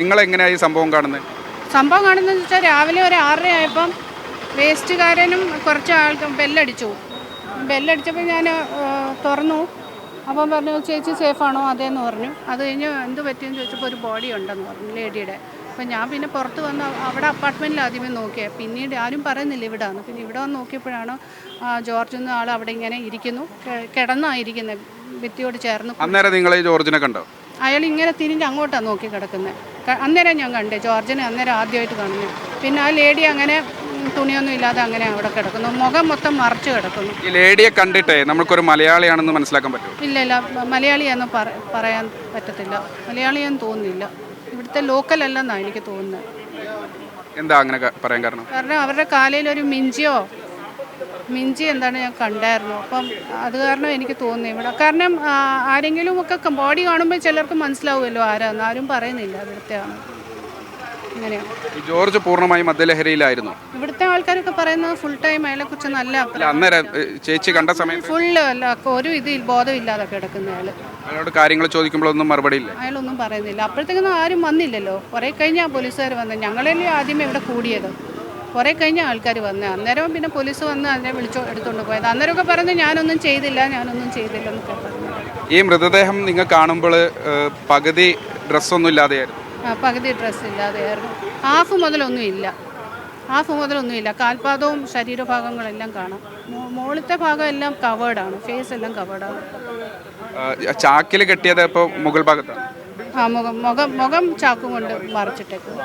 നിങ്ങൾ എങ്ങനെയാ ഈ സംഭവം കാണുന്നത്? സംഭവം കാണുന്നതെന്ന് വെച്ചാൽ രാവിലെ ഒരു ആറര ആയപ്പം വേസ്റ്റുകാരനും കുറച്ച് ആൾക്കും ബെല്ലടിച്ചു. ബെല്ലടിച്ചപ്പോൾ ഞാൻ തുറന്നു. അപ്പം പറഞ്ഞു ചേച്ചി സേഫാണോ അതേന്ന് പറഞ്ഞു. അത് കഴിഞ്ഞ് എന്ത് പറ്റിയെന്ന് ചോദിച്ചപ്പോൾ ഒരു ബോഡി ഉണ്ടെന്ന് പറഞ്ഞു ലേഡിയുടെ. അപ്പം ഞാൻ പിന്നെ പുറത്ത് വന്ന് അവിടെ അപ്പാർട്ട്മെന്റിൽ ആദ്യമേ നോക്കിയത് പിന്നീട് ആരും പറയുന്നില്ല ഇവിടെ ഇവിടാന്ന്. പിന്നെ ഇവിടെ വന്ന് നോക്കിയപ്പോഴാണ് ജോർജ് എന്ന ആൾ അവിടെ ഇങ്ങനെ ഇരിക്കുന്നു. കിടന്നായിരിക്കുന്നത് ഭിത്തിയോട് ചേർന്ന് അന്നേരം നിങ്ങൾ ജോർജിനെ കണ്ടോ? അയാൾ ഇങ്ങനെ തിരിഞ്ഞ് അങ്ങോട്ടാണ് നോക്കി കിടക്കുന്നത് അന്നേരം ഞാൻ കണ്ടേ ജോർജിനെ അന്നേരം ആദ്യമായിട്ട് കാണുന്നു. പിന്നെ ആ ലേഡി അങ്ങനെ തുണിയൊന്നും ഇല്ലാതെ അങ്ങനെ അവിടെ കിടക്കുന്നു. മുഖം മൊത്തം മറച്ചു കിടക്കുന്നു. ഈ ലേഡിയെ കണ്ടിട്ടേ നമുക്കൊരു മലയാളിയാണെന്ന് മനസ്സിലാക്കാൻ പറ്റും? ഇല്ല ഇല്ല. മലയാളിയെന്ന് പറ പറയാൻ പറ്റത്തില്ല. മലയാളിയെന്ന് തോന്നുന്നില്ല. ഇവിടുത്തെ ലോക്കൽ അല്ലെന്നാണ് എനിക്ക് തോന്നുന്നത് എന്താ അങ്ങനെ പറയാൻ കാരണം? കാരണം അവരുടെ കാലയിൽ ഒരു മിഞ്ചിയോ മിഞ്ചി എന്താണ് ഞാൻ കണ്ടായിരുന്നു. അപ്പം അത് കാരണം എനിക്ക് തോന്നി ഇവിടെ. കാരണം ആരെങ്കിലും ഒക്കെ ബോഡി കാണുമ്പോൾ ചിലർക്ക് മനസ്സിലാവുമല്ലോ ആരാന്ന് ആരും പറയുന്നില്ല ഇവിടുത്തെ ആണ് ജോർജ് പൂർണമായി മദ്യലഹരിയിലായിരുന്നു. ഇവിടുത്തെ ആൾക്കാരൊക്കെ പറയുന്നത് ഫുൾ ടൈം അയാളെ കുറിച്ച് നല്ല അന്നേരം ചേച്ചി കണ്ട സമയത്ത് ഫുള്ള് അല്ല ഒരു ഇത് ബോധമില്ലാതെ കിടക്കുന്ന അയാൾ. അയാളോട് കാര്യങ്ങൾ ചോദിക്കുമ്പോഴൊന്നും മറുപടി ഇല്ല. അയാളൊന്നും പറയുന്നില്ല. അപ്പോഴത്തേക്കൊന്നും ആരും വന്നില്ലല്ലോ. കുറെ കഴിഞ്ഞാൽ പോലീസുകാർ വന്നത് ഞങ്ങളല്ലേ ആദ്യമേ ഇവിടെ കൂടിയത്? കുറേ കഴിഞ്ഞ ആൾക്കാർ വന്ന്. അന്നേരം പിന്നെ പോലീസ് വന്ന് അതിനെ വിളിച്ചു എടുത്തുകൊണ്ട് പോയത്. അന്നേരമൊക്കെ പറഞ്ഞു ഞാനൊന്നും ചെയ്തില്ല ഞാനൊന്നും ചെയ്തില്ല എന്നൊക്കെ പറഞ്ഞു. ഈ മൃതദേഹം നിങ്ങൾ കാണുമ്പോൾ പകുതി ഡ്രസ്സൊന്നും ഇല്ലാതെയായിരുന്നു? ആ, പകുതി ഡ്രസ്സ് ഇല്ലാതെയായിരുന്നു. ഹാഫ് മുതലൊന്നും ഇല്ല. ഹാഫ് മുതലൊന്നും ഇല്ല. കാൽപാദവും ശരീരഭാഗങ്ങളെല്ലാം കാണാം. മുകളിലത്തെ ഭാഗം എല്ലാം കവേർഡാണ് ഫേസ് എല്ലാം കവേർഡാണ് ചാക്കിൽ കെട്ടിയത് ഇപ്പോൾ മുകൾ ഭാഗത്താണ്. ആ മുഖം മുഖം മുഖം ചാക്കും കൊണ്ട് മറച്ചിട്ടേക്കും